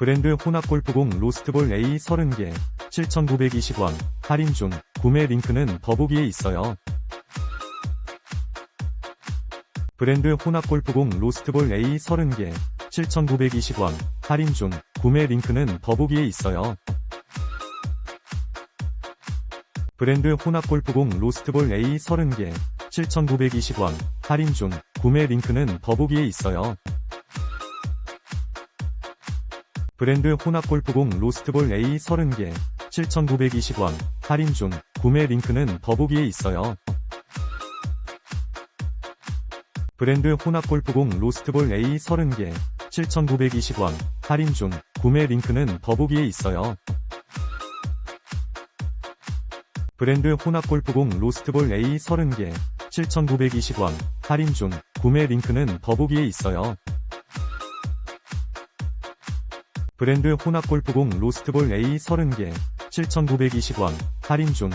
브랜드 혼합골프공 로스트볼 A 30개 7,920원 할인 중 구매 링크는 더보기에 있어요. 브랜드 혼합골프공 로스트볼 A 30개 7,920원 할인 중 구매 링크는 더보기에 있어요. 브랜드 혼합골프공 로스트볼 A 30개 7,920원 할인 중 구매 링크는 더보기에 있어요. 브랜드 혼합골프공 로스트볼 A 30개 7,920원 할인 중 구매 링크는 더보기에 있어요. 브랜드 혼합골프공 로스트볼 A 30개 7,920원 할인 중 구매 링크는 더보기에 있어요. 브랜드 혼합골프공 로스트볼 A 30개 7,920원 할인 중 구매 링크는 더보기에 있어요. 브랜드 혼합골프공 로스트볼 A 30개 7,920원 할인 중